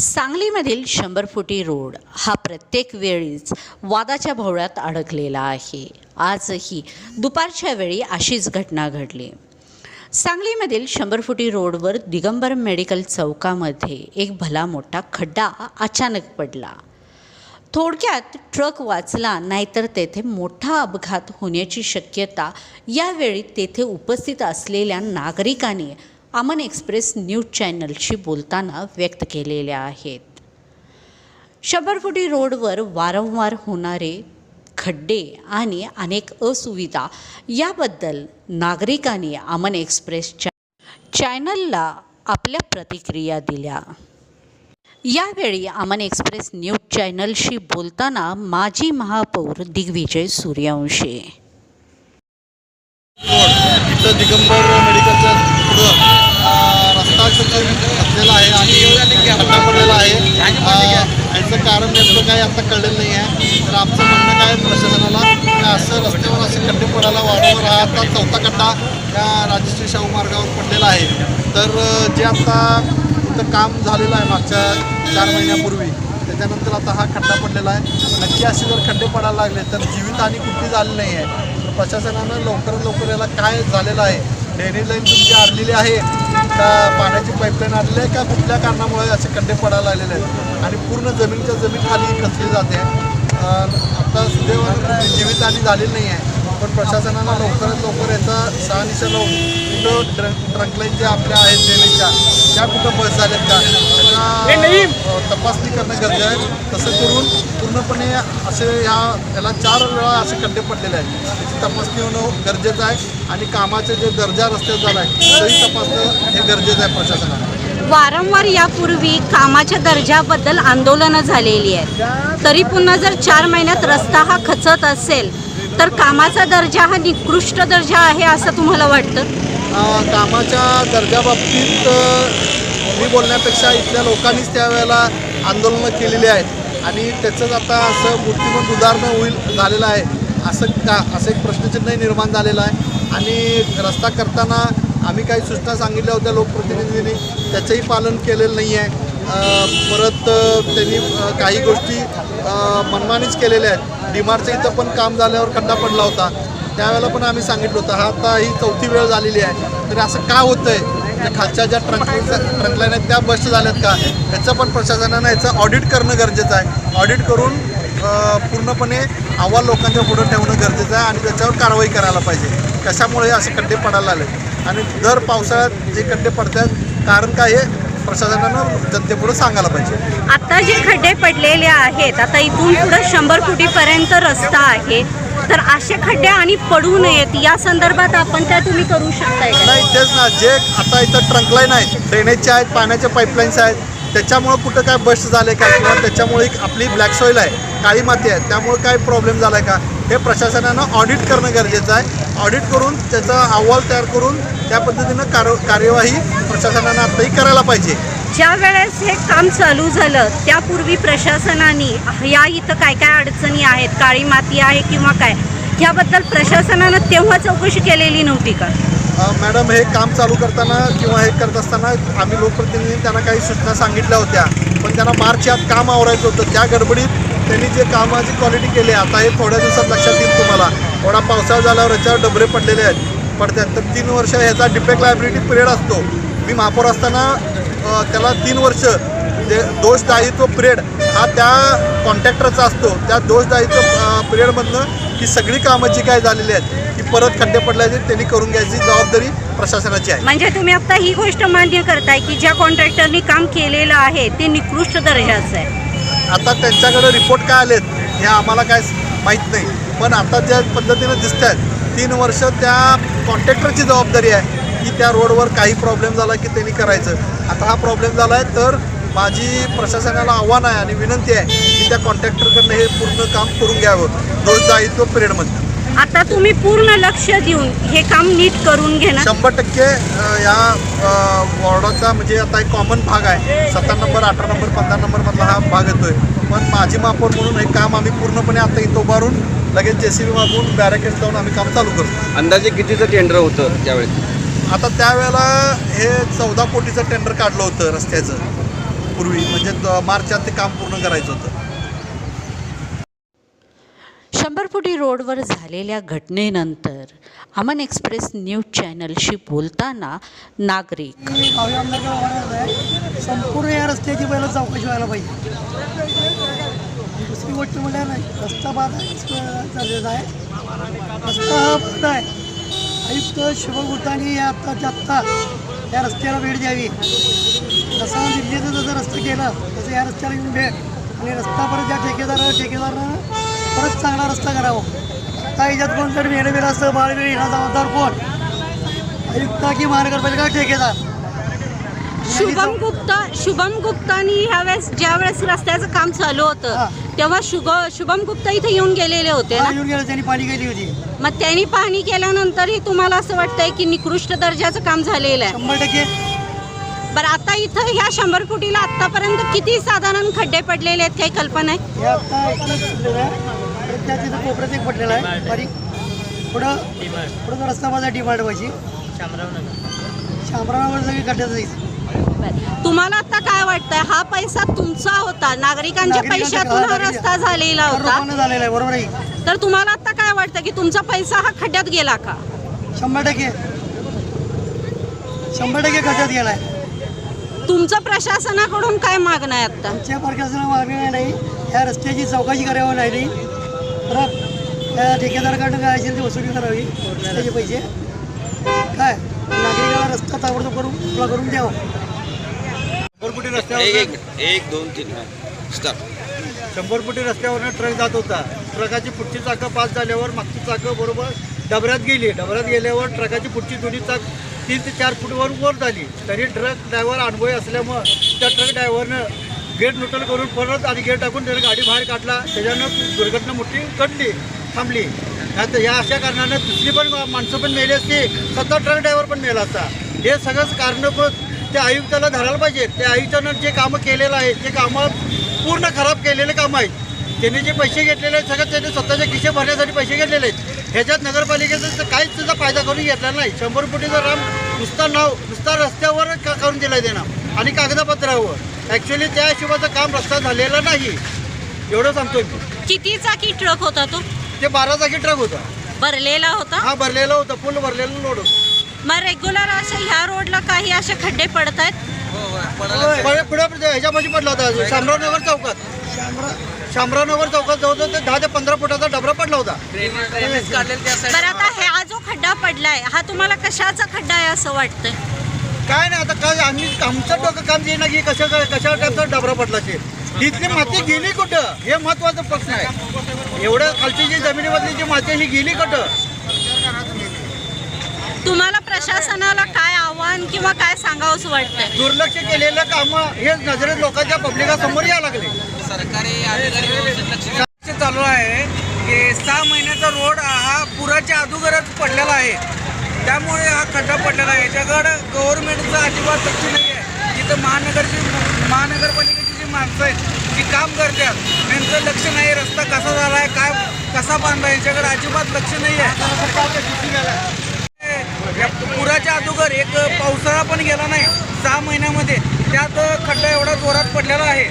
सांगलीमधील शंभर फुटी रोड हा प्रत्येक वेळीच वादाच्या भोवळ्यात अडकलेला आहे. आजही दुपारच्या वेळी अशीच घटना घडली. सांगलीमधील शंभर फुटी रोडवर दिगंबर मेडिकल चौकामध्ये एक भला मोठा खड्डा अचानक पडला. थोडक्यात ट्रक वाचला नाहीतर तेथे मोठा अपघात होण्याची शक्यता यावेळी तेथे उपस्थित असलेल्या नागरिकांनी अमन एक्सप्रेस न्यूज चॅनलशी बोलताना व्यक्त केलेल्या आहेत. शबरफुटी रोडवर वारंवार होणारे खड्डे आणि अनेक असुविधा याबद्दल नागरिकांनी अमन एक्सप्रेसच्या चॅनलला आपल्या प्रतिक्रिया दिल्या. यावेळी अमन एक्सप्रेस न्यूज चॅनलशी बोलताना माजी महापौर दिग्विजय सूर्यवंशी. दिगंबर मेडिकलचा असलेला आहे आणि खड्डा पडलेला आहे. याचं कारण नेमकं काय आता कळलेलं नाही आहे. तर आमचं म्हणणं काय प्रशासनाला? असं रस्त्यावर असे खड्डे पडायला वारंवार हा आता चौथा खड्डा त्या राजश्री शाहू मार्गावर पडलेला आहे. तर जे आता इथं काम झालेलं आहे मागच्या चार महिन्यापूर्वी त्याच्यानंतर आता हा खड्डा पडलेला आहे. नक्की असे जर खड्डे पडायला लागले तर जीवितहानी कुठली झाली नाही आहे. तर प्रशासनानं लवकरात लवकर याला काय झालेलं आहे ड्रेनेज लाईन तुमची आडलेली आहे. का पाण्याची पाईपलाईन आलेली आहे का कुठल्या कारणामुळे असे खड्डे पडायला लागलेले आहेत? आणि पूर्ण जमीनच्या जमीन खाली खचली जाते. आता सुदैवानं जीवितहानी झालेली नाही आहे. पण प्रशासनानं लवकरात लवकर याचा शहानिशा लावून कुठं ट्र ट्रंकलाईन ज्या आपल्या आहेत ड्रेनेजच्या त्या कुठं बस झाल्यात का? त्याचा तपासणी करणं गरजेचं आहे. तसं करून पूर्णपणे असे ह्या याला चार वेळा असे खड्डे पडलेले आहेत. त्याची तपासणी होणं गरजेचं आहे आणि कामाचे जे दर्जा रस्त्यात झाला आहे तरी तपासणं हे गरजेचं आहे प्रशासनाला. वारंवार यापूर्वी कामाच्या दर्जाबद्दल आंदोलनं झालेली आहेत. तरी पुन्हा जर चार महिन्यात रस्ता हा खचत असेल तर कामाचा दर्जा हा निकृष्ट दर्जा आहे असं तुम्हाला वाटतं? कामाच्या दर्जाबाबतीत मी बोलण्यापेक्षा इथल्या लोकांनीच त्यावेळेला आंदोलनं केलेली आहेत. आणि त्याचंच आता असं मूर्तिमंत उदाहरणं होईल झालेलं आहे. असं का असं एक प्रश्नचिन्हही निर्माण झालेलं आहे. आणि रस्ता करताना आम्ही काही सूचना सांगितल्या होत्या लोकप्रतिनिधींनी. त्याचंही पालन केलेलं नाही आहे परत त्यांनी काही गोष्टी मनमानीच केलेल्या आहेत. डीमारचं इथं पण काम झाल्यावर खड्डा पडला होता. त्यावेळेला पण आम्ही सांगितलं होतं हा आता ही चौथी वेळ झालेली आहे. तरी असं का होतं आहे त्या खालच्या ज्या ट्रंक ट्रंकलाईन आहेत त्या बस्ट झाल्यात का? ह्याचं पण प्रशासनानं याचं ऑडिट करणं गरजेचं आहे. ऑडिट करून पूर्णपणे अहवाल लोकांच्या पुढं ठेवणं गरजेचं आहे आणि त्याच्यावर कारवाई करायला पाहिजे. कशामुळे असे खड्डे पडायला आले आणि दर पावसाळ्यात जे खड्डे पडतात कारण काय हे प्रशासनानं जनतेपुढं सांगायला पाहिजे. आता जे खड्डे पडलेले आहेत आता इथून पुढं शंभर फुटीपर्यंत रस्ता आहे. तर असे खड्डे आणि पडू नयेत या संदर्भात आपण त्या तुम्ही करू शकताय का? नाही तेच ना. जे आता इथं ट्रंकलाईन आहेत ड्रेनेजच्या आहेत पाण्याच्या पाईपलाईन्स आहेत त्याच्यामुळं कुठं काय बस्ट झाले का? किंवा त्याच्यामुळे एक आपली ब्लॅक सॉईल आहे काळी माती आहे त्यामुळे काय प्रॉब्लेम झाला आहे का? हे प्रशासनानं ऑडिट करणं गरजेचं आहे. ऑडिट करून त्याचा अहवाल तयार करून त्या पद्धतीनं कार कार्यवाही प्रशासनानं आत्ताही करायला पाहिजे. ज्या वेळेस हे काम चालू झालं त्यापूर्वी प्रशासनाने या इथं काय काय अडचणी आहेत काळी माती आहे किंवा काय ह्याबद्दल प्रशासनानं तेव्हा चौकशी केलेली नव्हती का? मॅडम हे काम चालू करताना किंवा हे करत असताना आम्ही लोकप्रतिनिधींनी त्यांना काही सूचना सांगितल्या होत्या. पण त्यांना मार्च यात काम आवरायचं होतं. त्या गडबडीत त्यांनी जे कामाची क्वालिटी केली आहे आता हे थोड्या दिवसात लक्षात येईल तुम्हाला. थोडा पावसाळा झाल्यावर याच्यावर डबरे पडलेले आहेत. पडतात तर तीन वर्ष ह्याचा डिफेक्ट लायबिलिटी पिरियड असतो. मी महापौर असताना त्याला तीन वर्ष जे दोषदायित्व पिरियड हा त्या कॉन्ट्रॅक्टरचा असतो. त्या दोषदायित्व पिरियडमधनं ही सगळी कामं जी काय झालेली आहेत ती परत खड्डे पडल्याचे त्यांनी करून घ्यायची जबाबदारी प्रशासनाची आहे. म्हणजे तुम्ही आता ही गोष्ट मान्य करताय की ज्या कॉन्ट्रॅक्टरनी काम केलेलं आहे ते निकृष्ट दर्जाचं आहे. आता त्यांच्याकडे रिपोर्ट काय आलेत हे आम्हाला काय माहीत नाही. पण आता ज्या पद्धतीनं दिसत आहेत तीन वर्ष त्या कॉन्ट्रॅक्टरची जबाबदारी आहे की त्या रोडवर काही प्रॉब्लेम झाला की त्यांनी करायचं. आता हा प्रॉब्लेम झाला आहे तर माझी प्रशासनाला आव्हान आहे आणि विनंती आहे की त्या कॉन्ट्रॅक्टरकडनं हे पूर्ण काम करून घ्यावं. दोषदायित्व पिरियडमध्ये आता तुम्ही पूर्ण लक्ष देऊन हे काम नीट करून घेणार शंभर टक्के या वॉर्डाचा म्हणजे आता एक कॉमन भाग आहे. सतरा नंबर अठरा नंबर पंधरा नंबरमधला हा भाग येतोय. पण माझी महापौर म्हणून हे काम आम्ही पूर्णपणे आता इथं उभारून लगेच जे सी बी मागून बॅरिकेड लावून आम्ही काम चालू करतो. अंदाजे कितीचं टेंडर होतं त्यावेळेस आता त्यावेळेला हे चौदा कोटीचं टेंडर काढलं होतं रस्त्याचं. पूर्वी म्हणजे मार्चात ते काम पूर्ण करायचं होतं. शंभर फुटी रोडवर झालेल्या घटनेनंतर अमन एक्सप्रेस न्यूज चॅनलशी बोलताना नागरिक. संपूर्ण या रस्त्याची पहिला चौकशी व्हायला पाहिजे. दुसरी गोष्ट म्हणजे नाही रस्ता बाद झालेला आहे. रस्ता हा बंद आहे. आयुक्त शुभगुप्तांनी या आत्ताच्या आत्ता या रस्त्याला भेट द्यावी. जसा दिल्लीचं जसं रस्ता केला तसं या रस्त्याला येऊन भेट. आणि रस्ता परत ज्या ठेकेदार ठेकेदारानं परत चांगला रस्ता करावा. आता याच्यात कोण जर मेलं बिलं असतं बाळवेळी हा जबाबदार कोण? आयुक्त की महानगरपालिका ठेकेदार? शुभम गुप्ता शुभम गुप्तानी ह्यावेळेस ज्या वेळेस रस्त्याचं काम चालू. होतं तेव्हा शुभ शुभम गुप्ता इथे येऊन गेलेले होते ना? येऊन गेलं त्यांनी पाणी केली होती. मग त्यांनी पाहणी केल्यानंतरही तुम्हाला असं वाटतंय की निकृष्ट दर्जाचं काम झालेलं आहे? शंभर टक्के. बरं आता इथं ह्या शंभर फुटीला आतापर्यंत किती साधारण खड्डे पडलेले आहेत काही कल्पना आहे? हे आता त्या तिथं कोपऱ्यात एक पडलेला आहे. बारीक पुढं पुढं रस्ता माझा डिमांड व्हायची. शामरावनगर. सगळी खड्ड्यात जायची. बरं. तुम्हाला आता काय वाटतंय? हा पैसा तुमचा होता. नागरिकांच्या नागरिकांच्या पैशातून हा रस्ता झालेला होता. झालेला आहे बरोबर आहे. तर तुम्हाला आता काय वाटतं की तुमचा पैसा हा खड्ड्यात गेला का? शंभर टक्के. शंभर टक्के खड्ड्यात गेला आहे तुमचं प्रशासनाकडून काय मागणं आहे आता? आमच्या प्रशासना मागणी नाही. या रस्त्याची चौकशी करावी नाही. परत त्या ठेकेदाराकडनं काय असेल ती वसुली करावी. रस्त्याचे पैसे. काय? नागरिकाला रस्ता ताबडतोब करून खुला करून द्यावा. शंभर फुटी रस्त्यावर एक एक दोन तीन हा. स्टार्ट शंभर फुटी रस्त्यावरनं ट्रक जात होता. ट्रकाची पुढची चाकं पास झाल्यावर मागची चाकं बरोबर डबऱ्यात गेली. डबऱ्यात गेल्यावर ट्रकाची पुढची दोन्ही चाक तीन ते चार फूटवर वर झाली. तरी ट्रक ड्रायव्हर अनुभवी असल्यामुळं त्या ट्रक ड्रायव्हरनं गेट न्यूट्रल करून परत आणि गेट टाकून त्याने गाडी बाहेर काढला. त्याच्यानं दुर्घटना मोठी घडली थांबली. आता या अशा कारणानं दुसरी पण माणसं पण मेली असती सध्या ट्रक ड्रायव्हर पण मेला असता. हे सगळंच कारणीभूत त्या आयुक्ताला धरायला पाहिजे त्या आयुक्तानं जे कामं केलेलं आहे ते कामं पूर्ण खराब केलेले कामं आहेत. त्यांनी जे पैसे घेतलेले आहेत सगळं त्यांनी स्वतःच्या खिशे भरण्यासाठी पैसे घेतलेले आहेत. ह्याच्यात नगरपालिकेचा तर काहीच त्याचा फायदा करून घेतला नाही. शंभर कोटीचं राम नुसता नाव नुसता रस्त्यावर का करून दिला देणं आणि कागदपत्रावर. ॲक्च्युली त्या हिशोबाचं काम रस्ता झालेला नाही. एवढं सांगतोय मी. किती चाकी ट्रक होता तो? ते बारा जागी ट्रक होता. भरलेला होता? हा भरलेला होता. फुल भरलेलं लोड होतं. मग रेग्युलर असं ह्या रोडला काही असे खड्डे पडत आहेत पुढे पुढे ह्याच्यापाशी पडला होता. शामरावनगर चौकात. शामरा शामरावनगर चौकात जवळजवळ ते दहा ते पंधरा फुटाचा डबरा पडला होता. बरं आता हा जो खड्डा पडलाय हा तुम्हाला कशाचा खड्डा आहे असं वाटतंय? काय नाही आता काय आम्ही आमचं डोकं काम देईना की कशा कशा टाईपचा डबरा पडला ते इथली माती गेली कुठं? हे महत्त्वाचा प्रश्न आहे. एवढं खालची जी जमिनीमधली जी माती ही गेली कुठं? तुम्हाला प्रशासनाला काय आव्हान किंवा काय सांगावंसं वाटतंय? दुर्लक्ष केलेलं कामं हे नजरेत लोकांच्या पब्लिकासमोर यायला लागले. ते चालू आहे की सहा महिन्याचा रोड हा पुराच्या अगोदरच पडलेला आहे. त्यामुळे हा खड्डा पडलेला आहे. याच्याकडं गव्हर्नमेंटचं अजिबात लक्ष नाही आहे. तिथं महानगरची महानगरपालिकेची जी माणसं आहेत जी काम करतात. त्यांचं लक्ष नाही रस्ता कसा झाला आहे काय कसा बांधला याच्याकडे अजिबात लक्ष नाही आहे. या पुराच्या अगोदर एक पावसाळा पण गेला नाही सहा महिन्यामध्ये. त्यात खड्डा एवढा जोरात पडलेला आहे.